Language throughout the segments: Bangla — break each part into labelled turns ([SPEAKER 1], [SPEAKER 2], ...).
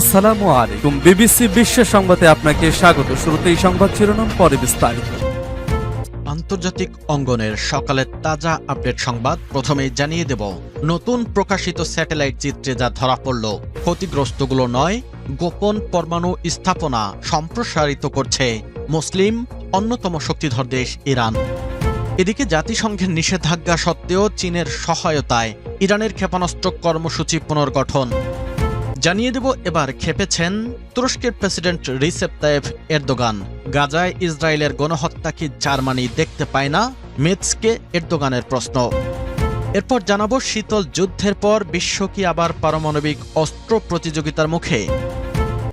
[SPEAKER 1] আসসালামু আলাইকুম। বিবিসি বিশ্ব সংবাদে আপনাকে স্বাগত। শুরুতেই সংবাদ শিরোনাম, পরে বিস্তারিত।
[SPEAKER 2] আন্তর্জাতিক অঙ্গনের সকালের তাজা আপডেট সংবাদ প্রথমেই জানিয়ে দেব। নতুন প্রকাশিত স্যাটেলাইট চিত্রে যা ধরা পড়ল, ক্ষতিগ্রস্তগুলো নয়, গোপন পরমাণু স্থাপনা সম্প্রসারিত করছে মুসলিম, অন্যতম শক্তিধর দেশ ইরান। এদিকে জাতিসংঘের নিষেধাজ্ঞা সত্ত্বেও চীনের সহায়তায় ইরানের ক্ষেপণাস্ত্র কর্মসূচি পুনর্গঠন। জানিয়ে দেব এবার খেপেছেন তুরস্কের প্রেসিডেন্ট রিসেপ তায়েফ এরদোগান। গাজায় ইসরায়েলের গণহত্যা কি জার্মানি দেখতে পায় না? মেটসকে এরদোগানের প্রশ্ন। এরপর জানাব শীতল যুদ্ধের পর বিশ্ব কি আবার পারমাণবিক অস্ত্র প্রতিযোগিতার মুখে?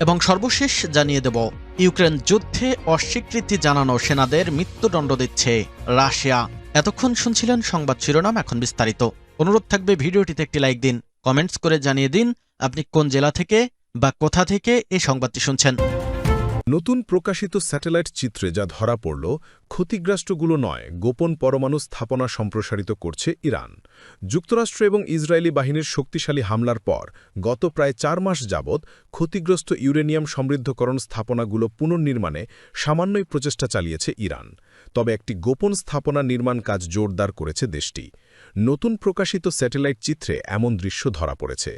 [SPEAKER 2] এবং সর্বশেষ জানিয়ে দেব, ইউক্রেন যুদ্ধে অস্বীকৃতি জানানো সেনাদের মৃত্যুদণ্ড দিচ্ছে রাশিয়া। এতক্ষণ শুনছিলেন সংবাদ শিরোনাম, এখন বিস্তারিত। অনুরোধ থাকবে ভিডিওটিতে একটি লাইক দিন, কমেন্টস করে জানিয়ে দিন আপনি কোন জেলা থেকে বা কোথা থেকে এই সংবাদটি শুনছেন?
[SPEAKER 3] নতুন প্রকাশিত স্যাটেলাইট চিত্রে যা ধরা পড়ল, ক্ষতিগ্রস্তগুলো নয়, গোপন পরমাণু স্থাপনা সম্প্রসারিত করছে ইরান। যুক্তরাষ্ট্র এবং ইসরায়েলি বাহিনীর শক্তিশালী হামলার পর গত প্রায় চার মাস যাবৎ ক্ষতিগ্রস্ত ইউরেনিয়াম সমৃদ্ধকরণ স্থাপনাগুলো পুনর্নির্মাণে সামান্যই প্রচেষ্টা চালিয়েছে ইরান। তবে একটি গোপন স্থাপনা নির্মাণ কাজ জোরদার করেছে দেশটি। নতুন প্রকাশিত স্যাটেলাইট চিত্রে এমন দৃশ্য ধরা পড়েছে।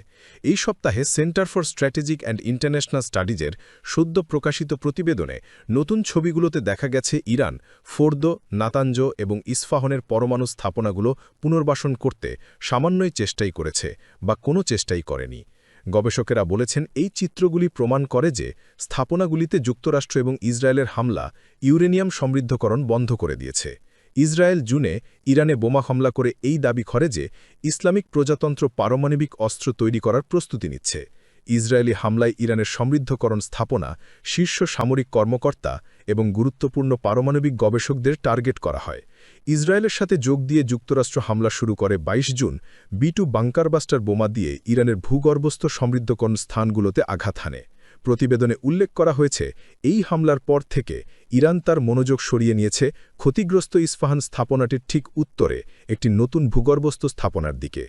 [SPEAKER 3] এই সপ্তাহে centre for strategic and international স্টাডিজের সদ্য প্রকাশিত প্রতিবেদনে নতুন ছবিগুলোতে দেখা গেছে ইরান, ফোর্দো নাতাঞ্জ এবং ইস্ফাহনের পরমাণু স্থাপনাগুলো পুনর্বাসন করতে সামান্যই চেষ্টাই করেছে বা কোনো চেষ্টাই করেনি। গবেষকেরা বলেছেন এই চিত্রগুলি প্রমাণ করে যে স্থাপনাগুলিতে যুক্তরাষ্ট্র এবং ইসরায়েলের হামলা ইউরেনিয়াম সমৃদ্ধকরণ বন্ধ করে দিয়েছে। ইসরায়েল জুনে ইরানে বোমা হামলা করে এই দাবি করে যে ইসলামিক প্রজাতন্ত্র পারমাণবিক অস্ত্র তৈরি করার প্রস্তুতি নিচ্ছে। ইসরায়েলি হামলায় ইরানের সমৃদ্ধকরণ স্থাপনা, শীর্ষ সামরিক কর্মকর্তা এবং গুরুত্বপূর্ণ পারমাণবিক গবেষকদের টার্গেট করা হয়। ইসরায়েলের সাথে যোগ দিয়ে যুক্তরাষ্ট্র হামলা শুরু করে ২২ জুন বিটু বাংকারবাস্টার বোমা দিয়ে ইরানের ভূগর্ভস্থ সমৃদ্ধকরণ স্থানগুলোতে আঘাত হানে। প্রতিবেদনে উল্লেখ করা হয়েছে, এই হামলার পর থেকে ইরান তার মনোযোগ সরিয়ে নিয়েছে ক্ষতিগ্রস্ত ইস্ফাহান স্থাপনাটির ঠিক উত্তরে একটি নতুন ভূগর্ভস্থ স্থাপনার দিকে।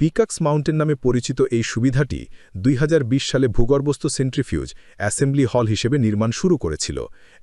[SPEAKER 3] পিকাক্স মাউন্টেন নামে পরিচিত এই সুবিধাটি দুই হাজার বিশ সালে ভূগর্ভস্থ সেন্ট্রিফিউজ অ্যাসেম্বলি হল হিসেবে নির্মাণ শুরু করেছিল।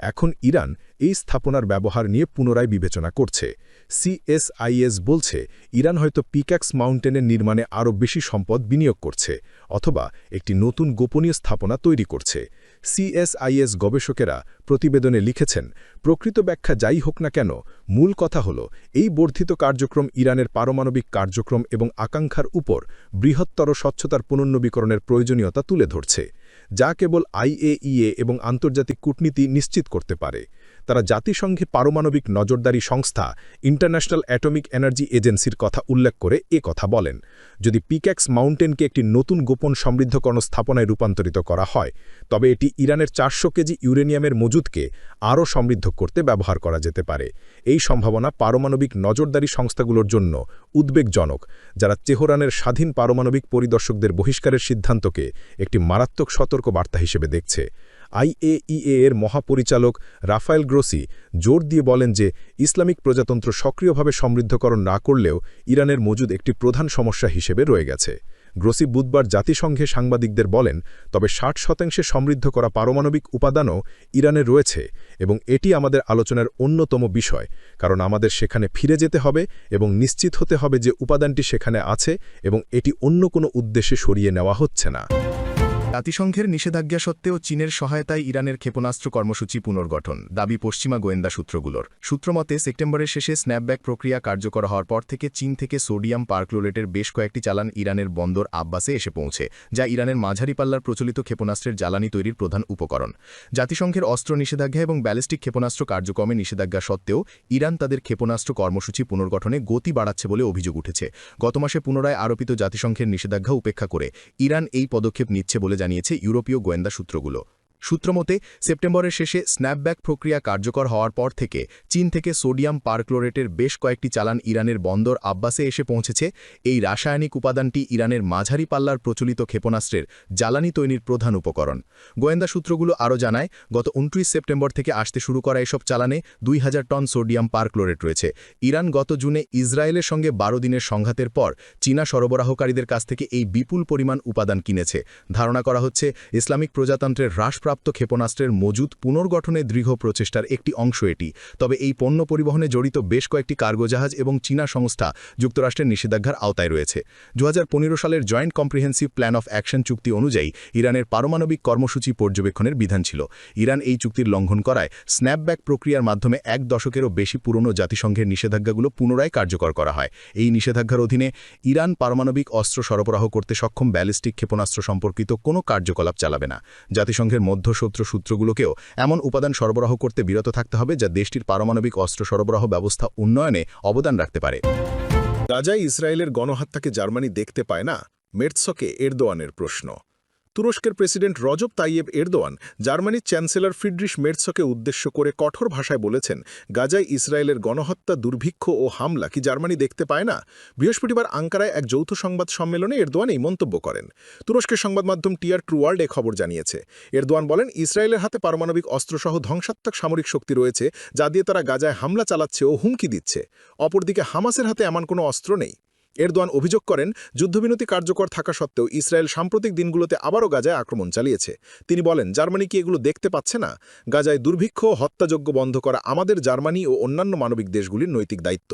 [SPEAKER 3] এখন ইরান এই স্থাপনার ব্যবহার নিয়ে পুনরায় বিবেচনা করছে। সিএসআইএস বলছে, ইরান হয়তো পিক্যাক্স মাউন্টেনের নির্মাণে আরও বেশি সম্পদ বিনিয়োগ করছে, অথবা একটি নতুন গোপনীয় স্থাপনা তৈরি করছে। সিএসআইএস গবেষকেরা প্রতিবেদনে লিখেছেন, প্রকৃত ব্যাখ্যা যাই হোক না কেন, মূল কথা হল, এই বর্ধিত কার্যক্রম ইরানের পারমাণবিক কার্যক্রম এবং আকাঙ্ক্ষার উপর বৃহত্তর স্বচ্ছতার পুনর্নবীকরণের প্রয়োজনীয়তা তুলে ধরছে, যা কেবল আইএইএ এবং আন্তর্জাতিক কূটনীতি নিশ্চিত করতে পারে। তারা জাতিসংঘে পারমাণবিক নজরদারি সংস্থা ইন্টারন্যাশনাল অ্যাটমিক এনার্জি এজেন্সির কথা উল্লেখ করে এ কথা বলেন। যদি পিক্যাক্স মাউন্টেনকে একটি নতুন গোপন সমৃদ্ধকরণ স্থাপনায় রূপান্তরিত করা হয়, তবে এটি ইরানের চারশো কেজি ইউরেনিয়ামের মজুদকে আরও সমৃদ্ধ করতে ব্যবহার করা যেতে পারে। এই সম্ভাবনা পারমাণবিক নজরদারি সংস্থাগুলোর জন্য উদ্বেগজনক, যারা চেহরানের স্বাধীন পারমাণবিক পরিদর্শকদের বহিষ্কারের সিদ্ধান্তকে একটি মারাত্মক সতর্ক বার্তা হিসেবে দেখছে। আইএইএ এর মহাপরিচালক রাফায়েল গ্রোসি জোর দিয়ে বলেন যে, ইসলামিক প্রজাতন্ত্র সক্রিয়ভাবে সমৃদ্ধকরণ না করলেও ইরানের মজুদ একটি প্রধান সমস্যা হিসেবে রয়ে গেছে। গ্রোসি বুধবার জাতিসংঘে সাংবাদিকদের বলেন, তবে ষাট শতাংশে সমৃদ্ধ করা পারমাণবিক উপাদানও ইরানে রয়েছে এবং এটি আমাদের আলোচনার অন্যতম বিষয়, কারণ আমাদের সেখানে ফিরে যেতে হবে এবং নিশ্চিত হতে হবে যে উপাদানটি সেখানে আছে এবং এটি অন্য কোনো উদ্দেশ্যে সরিয়ে নেওয়া হচ্ছে না।
[SPEAKER 4] জাতিসংঘের নিষেধাজ্ঞা সত্ত্বেও চীনের সহায়তায় ইরানের ক্ষেপণাস্ত্র কর্মসূচি পুনর্গঠন, দাবি পশ্চিমা গোয়েন্দা সূত্রগুলোর। সূত্রমতে, সেপ্টেম্বরের শেষে স্ন্যাপব্যাক প্রক্রিয়া কার্যকর হওয়ার পর থেকে চীন থেকে সোডিয়াম পারক্লোরেটের বেশ কয়েকটি চালান ইরানের বন্দর আব্বাসে এসে পৌঁছে, যা ইরানের মাঝারি পাল্লার প্রচলিত ক্ষেপণাস্ত্রের জ্বালানি তৈরির প্রধান উপকরণ। জাতিসংঘের অস্ত্র নিষেধাজ্ঞা এবং ব্যালিস্টিক ক্ষেপণাস্ত্র কার্যক্রমে নিষেধাজ্ঞা সত্ত্বেও ইরান তাদের ক্ষেপণাস্ত্র কর্মসূচি পুনর্গঠনে গতি বাড়াচ্ছে বলে অভিযোগ উঠেছে। গত মাসে পুনরায় আরোপিত জাতিসংঘের নিষেধাজ্ঞা উপেক্ষা করে ইরান এই পদক্ষেপ নিচ্ছে বলে জানিয়েছে ইউরোপীয় গোয়েন্দা সূত্রগুলো। সূত্রমতে, সেপ্টেম্বরের শেষে স্ন্যাপব্যাক প্রক্রিয়া কার্যকর হওয়ার পর থেকে চীন থেকে সোডিয়াম পারক্লোরেটের বেশ কয়েকটি চালান ইরানের বন্দর আব্বাসে এসে পৌঁছেছে। এই রাসায়নিক উপাদানটি ইরানের মাঝারি পাল্লার প্রচলিত ক্ষেপণাস্ত্রের জ্বালানি তৈরির প্রধান উপকরণ। গোয়েন্দা সূত্রগুলো আরও জানায়, গত উনত্রিশ সেপ্টেম্বর থেকে আসতে শুরু করা এসব চালানে দুই হাজার টন সোডিয়াম পারক্লোরেট রয়েছে। ইরান গত জুনে ইসরায়েলের সঙ্গে বারো দিনের সংঘাতের পর চীনা সরবরাহকারীদের কাছ থেকে এই বিপুল পরিমাণ উপাদান কিনেছে। ধারণা করা হচ্ছে, ইসলামিক প্রজাতন্ত্রের হ্রাসপ্রাপ্ত ক্ষেপণাস্ত্রের মজুদ পুনর্গঠনে দৃঢ় প্রচেষ্টার একটি অংশ এটি। তবে এই পণ্য পরিবহনে জড়িত বেশ কয়েকটি কার্গো জাহাজ এবং চীনা সংস্থা যুক্তরাষ্ট্রের নিষেধাজ্ঞার আওতায় রয়েছে। দু হাজার পনেরো সালের joint comprehensive plan of action চুক্তি অনুযায়ী ইরানের পারমাণবিক কর্মসূচি পর্যবেক্ষণের বিধান ছিল। ইরান এই চুক্তির লঙ্ঘন করায় স্ন্যাপব্যাক প্রক্রিয়ার মাধ্যমে এক দশকেরও বেশি পুরনো জাতিসংঘের নিষেধাজ্ঞাগুলো পুনরায় কার্যকর করা হয়। এই নিষেধাজ্ঞার অধীনে ইরান পারমাণবিক অস্ত্র সরবরাহ করতে সক্ষম ব্যালিস্টিক ক্ষেপণাস্ত্র সম্পর্কিত কোনো কার্যকলাপ চালাবে না। জাতিসংঘের মধ্যশত্রু সূত্রগুলোকেও এমন উপাদান সরবরাহ করতে বিরত থাকতে হবে যা দেশটির পারমাণবিক অস্ত্র সরবরাহ ব্যবস্থা উন্নয়নে অবদান রাখতে পারে।
[SPEAKER 3] গাজায় ইসরায়েলের গণহত্যাকে জার্মানি দেখতে পায় না মেটসকে এরদোয়ানের প্রশ্ন। তুরস্কের প্রেসিডেন্ট রজব তাইয়েব এরদোয়ান জার্মানির চ্যান্সেলর ফ্রিডরিশ মেটসকে উদ্দেশ্য করে কঠোর ভাষায় বলেছেন, গাজায় ইসরায়েলের গণহত্যা, দুর্ভিক্ষ ও হামলা কি জার্মানি দেখতে পায় না? বৃহস্পতিবার আঙ্কারায় এক যৌথ সংবাদ সম্মেলনে এরদোয়ান এই মন্তব্য করেন। তুরস্কের সংবাদ মাধ্যম টিয়ার ট্রু ওয়ার্ল্ড এ খবর জানিয়েছে। এরদোয়ান বলেন, ইসরায়েলের হাতে পারমাণবিক অস্ত্রসহ ধ্বংসাত্মক সামরিক শক্তি রয়েছে, যা দিয়ে তারা গাজায় হামলা চালাচ্ছে ও হুমকি দিচ্ছে। অপরদিকে হামাসের হাতে এমন কোনো অস্ত্র নেই। এরদোয়ান অভিযোগ করেন যুদ্ধবিরতি কার্যকর থাকা সত্ত্বেও ইসরায়েল সাম্প্রতিক দিনগুলোতে আবারও গাজায় আক্রমণ চালিয়েছে। তিনি বলেন, জার্মানি কি এগুলো দেখতে পাচ্ছে না? গাজায় দুর্ভিক্ষ ও হত্যাযোগ্য বন্ধ করা আমাদের জার্মানি ও অন্যান্য মানবিক দেশগুলির নৈতিক দায়িত্ব।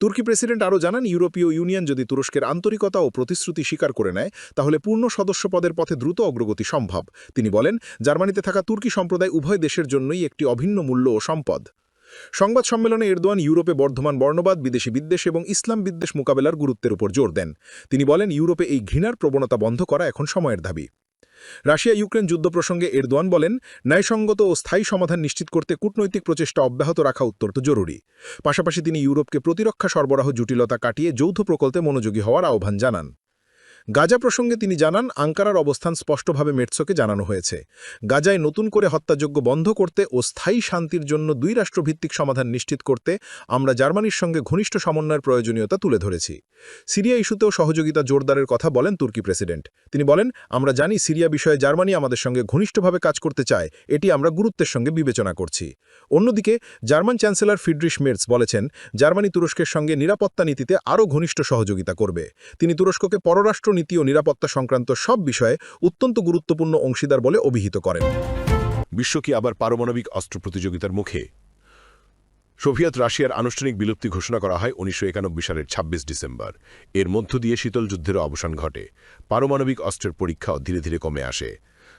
[SPEAKER 3] তুর্কি প্রেসিডেন্ট আরও জানান, ইউরোপীয় ইউনিয়ন যদি তুরস্কের আন্তরিকতা ও প্রতিশ্রুতি স্বীকার করে নেয়, তাহলে পূর্ণ সদস্য পদের পথে দ্রুত অগ্রগতি সম্ভব। তিনি বলেন, জার্মানিতে থাকা তুর্কি সম্প্রদায় উভয় দেশের জন্যই একটি অভিন্ন মূল্য ও সম্পদ। সংবাদ সম্মেলনে এরদোয়ান ইউরোপে বর্ধমান বর্ণবাদ, বিদেশি বিদ্বেষ এবং ইসলাম বিদ্বেষ মোকাবেলার গুরুত্বের উপর জোর দেন। তিনি বলেন, ইউরোপে এই ঘৃণার প্রবণতা বন্ধ করা এখন সময়ের দাবি। রাশিয়া ইউক্রেন যুদ্ধ প্রসঙ্গে এরদোয়ান বলেন, ন্যায়সঙ্গত ও স্থায়ী সমাধান নিশ্চিত করতে কূটনৈতিক প্রচেষ্টা অব্যাহত রাখা অত্যন্ত জরুরি। পাশাপাশি তিনি ইউরোপকে প্রতিরক্ষা সরবরাহ জটিলতা কাটিয়ে যৌথ প্রকল্পে মনোযোগী হওয়ার আহ্বান জানান। গাজা প্রসঙ্গে তিনি জানান, আঙ্কারার অবস্থান স্পষ্টভাবে মেটসোকে জানানো হয়েছে। গাজায় নতুন করে হত্যাযোগ্য বন্ধ করতে ও স্থায়ী শান্তির জন্য দুই রাষ্ট্রভিত্তিক সমাধান নিশ্চিত করতে আমরা জার্মানির সঙ্গে ঘনিষ্ঠ সমন্বয়ের প্রয়োজনীয়তা তুলে ধরেছি। সিরিয়া ইস্যুতেও সহযোগিতা জোরদারের কথা বলেন তুর্কি প্রেসিডেন্ট। তিনি বলেন, আমরা জানি সিরিয়া বিষয়ে জার্মানি আমাদের সঙ্গে ঘনিষ্ঠভাবে কাজ করতে চায়, এটি আমরা গুরুত্বের সঙ্গে বিবেচনা করছি। অন্যদিকে, জার্মান চ্যান্সেলর ফিডরিশ মেটস বলেছেন, জার্মানি তুরস্কের সঙ্গে নিরাপত্তা নীতিতে আরও ঘনিষ্ঠ সহযোগিতা করবে। তিনি তুরস্ককে পররাষ্ট্র নীতি ও নিরাপত্তা সংক্রান্ত সব বিষয়ে অত্যন্ত গুরুত্বপূর্ণ অংশীদার বলে অভিহিত করেন।
[SPEAKER 5] বিশ্ব কি আবার পারমাণবিক অস্ত্র প্রতিযোগিতার মুখে? সোভিয়েত রাশিয়ার আনুষ্ঠানিক বিলুপ্তি ঘোষণা করা হয় উনিশশো সালের ২৬ ডিসেম্বর। এর মধ্য দিয়ে শীতল যুদ্ধের অবসান ঘটে। পারমাণবিক অস্ত্রের পরীক্ষাও ধীরে ধীরে কমে আসে।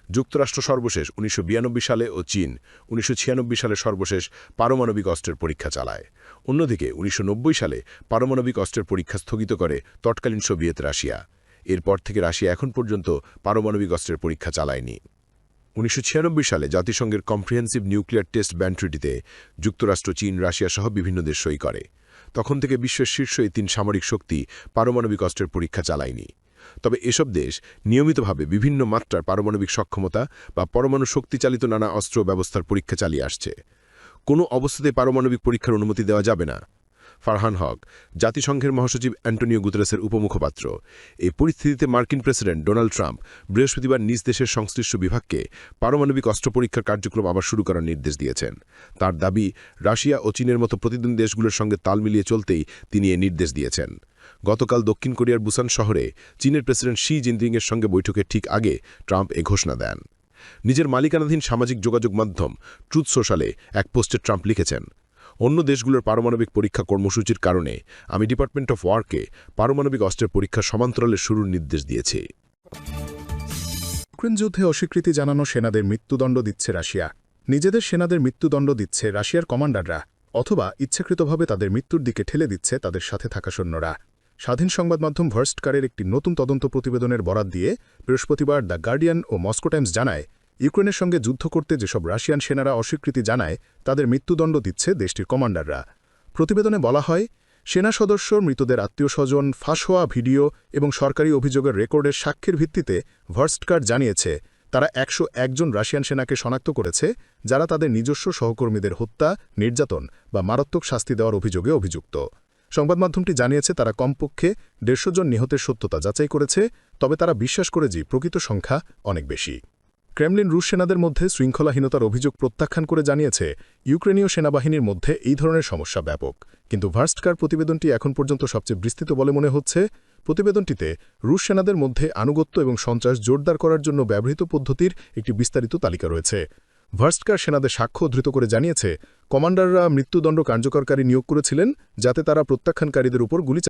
[SPEAKER 5] যুক্তরাষ্ট্র সর্বশেষ উনিশশো বিরানব্বই সালে ও চীন উনিশশো ছিয়ানব্বই সালে সর্বশেষ পারমাণবিক অস্ত্রের পরীক্ষা চালায়। অন্যদিকে উনিশশো নব্বই সালে পারমাণবিক অস্ত্রের পরীক্ষা স্থগিত করে তৎকালীন সোভিয়েত রাশিয়া। এরপর থেকে রাশিয়া এখন পর্যন্ত পারমাণবিক অস্ত্রের পরীক্ষা চালায়নি। উনিশশো ছিয়ানব্বই সালে জাতিসংঘের কম্প্রিহেন্সিভ নিউক্লিয়ার টেস্ট ব্যান্ট্রিটিতে যুক্তরাষ্ট্র, চীন, রাশিয়া সহ বিভিন্ন দেশ সই করে। তখন থেকে বিশ্বের শীর্ষ এই তিন সামরিক শক্তি পারমাণবিক অস্ত্রের পরীক্ষা চালায়নি। তবে এসব দেশ নিয়মিতভাবে বিভিন্ন মাত্রার পারমাণবিক সক্ষমতা বা পরমাণু শক্তিচালিত নানা অস্ত্র ব্যবস্থার পরীক্ষা চালিয়ে আসছে। কোনো অবস্থাতে পারমাণবিক পরীক্ষার অনুমতি দেওয়া যাবে না। ফারহান হক, জাতিসংঘের মহাসচিব অ্যান্টনিও গুতরেসের উপমুখপাত্র। এই পরিস্থিতিতে মার্কিন প্রেসিডেন্ট ডোনাল্ড ট্রাম্প বৃহস্পতিবার নিজ দেশের সংশ্লিষ্ট বিভাগকে পারমাণবিক অস্ত্র পরীক্ষার কার্যক্রম আবার শুরু করার নির্দেশ দিয়েছেন। তার দাবি, রাশিয়া ও চীনের মতো প্রতিদ্বন্দ্বী দেশগুলোর সঙ্গে তাল মিলিয়ে চলতেই তিনি এ নির্দেশ দিয়েছেন। গতকাল দক্ষিণ কোরিয়ার বুসান শহরে চীনের প্রেসিডেন্ট শি জিনপিংয়ের সঙ্গে বৈঠকের ঠিক আগে ট্রাম্প এ ঘোষণা দেন। নিজের মালিকানাধীন সামাজিক যোগাযোগ মাধ্যম ট্রুথ সোশ্যালে এক পোস্টে ট্রাম্প লিখেছেন অন্য দেশগুলোর পারমাণবিক পরীক্ষা কর্মসূচির কারণে আমি ডিপার্টমেন্ট অফ ওয়ার্কে পারমাণবিক অস্ত্রের পরীক্ষা সমান্তরালে শুরুর নির্দেশ দিয়েছি।
[SPEAKER 4] ইউক্রেন যুদ্ধে অস্বীকৃতি জানানো সেনাদের মৃত্যুদণ্ড দিচ্ছে রাশিয়া। নিজেদের সেনাদের মৃত্যুদণ্ড দিচ্ছে রাশিয়ার কমান্ডাররা, অথবা ইচ্ছাকৃতভাবে তাদের মৃত্যুর দিকে ঠেলে দিচ্ছে তাদের সাথে থাকা সৈন্যরা। স্বাধীন সংবাদ মাধ্যম ভার্স্টকারের একটি নতুন তদন্ত প্রতিবেদনের বরাত দিয়ে বৃহস্পতিবার দ্য গার্ডিয়ান ও মস্কো টাইমস জানায় ইউক্রেনের সঙ্গে যুদ্ধ করতে যেসব রাশিয়ান সেনারা অস্বীকৃতি জানায়, তাদের মৃত্যুদণ্ড দিচ্ছে দেশটির কমান্ডাররা। প্রতিবেদনে বলা হয়, সেনা সদস্য, মৃতদের আত্মীয় স্বজন ফাঁস হওয়া ভিডিও এবং সরকারি অভিযোগের রেকর্ডের সাক্ষ্যের ভিত্তিতে ভার্স্টকার জানিয়েছে, তারা একশো একজন রাশিয়ান সেনাকে শনাক্ত করেছে, যারা তাদের নিজস্ব সহকর্মীদের হত্যা, নির্যাতন বা মারাত্মক শাস্তি দেওয়ার অভিযোগে অভিযুক্ত। সংবাদ মাধ্যমটি জানিয়েছে, তারা কমপক্ষে দেড়শো জন নিহতের সত্যতা যাচাই করেছে, তবে তারা বিশ্বাস করে যে প্রকৃত সংখ্যা অনেক বেশি। ক্রেমলিন রুশ সেনাদের মধ্যে শৃঙ্খলাহীনতার অভিযোগ প্রত্যাখ্যান করে জানিয়েছে ইউক্রেনীয় সেনাবাহিনীর মধ্যে এই ধরনের সমস্যা ব্যাপক। কিন্তু ভার্স্টকার প্রতিবেদনটি এখন পর্যন্ত সবচেয়ে বিস্তৃত বলে মনে হচ্ছে। প্রতিবেদনটিতে রুশ সেনাদের মধ্যে আনুগত্য এবং সন্ত্রাস জোরদার করার জন্য ব্যবহৃত পদ্ধতির একটি বিস্তারিত তালিকা রয়েছে। ভার্স্টকার সেনাদের সাক্ষ্য উদ্ধৃত করে জানিয়েছে, কমান্ডাররা মৃত্যুদণ্ড কার্যকরকারী নিয়োগ করেছিলেন, যাতে তারা প্রত্যাখ্যানকারীদের উপর গুলি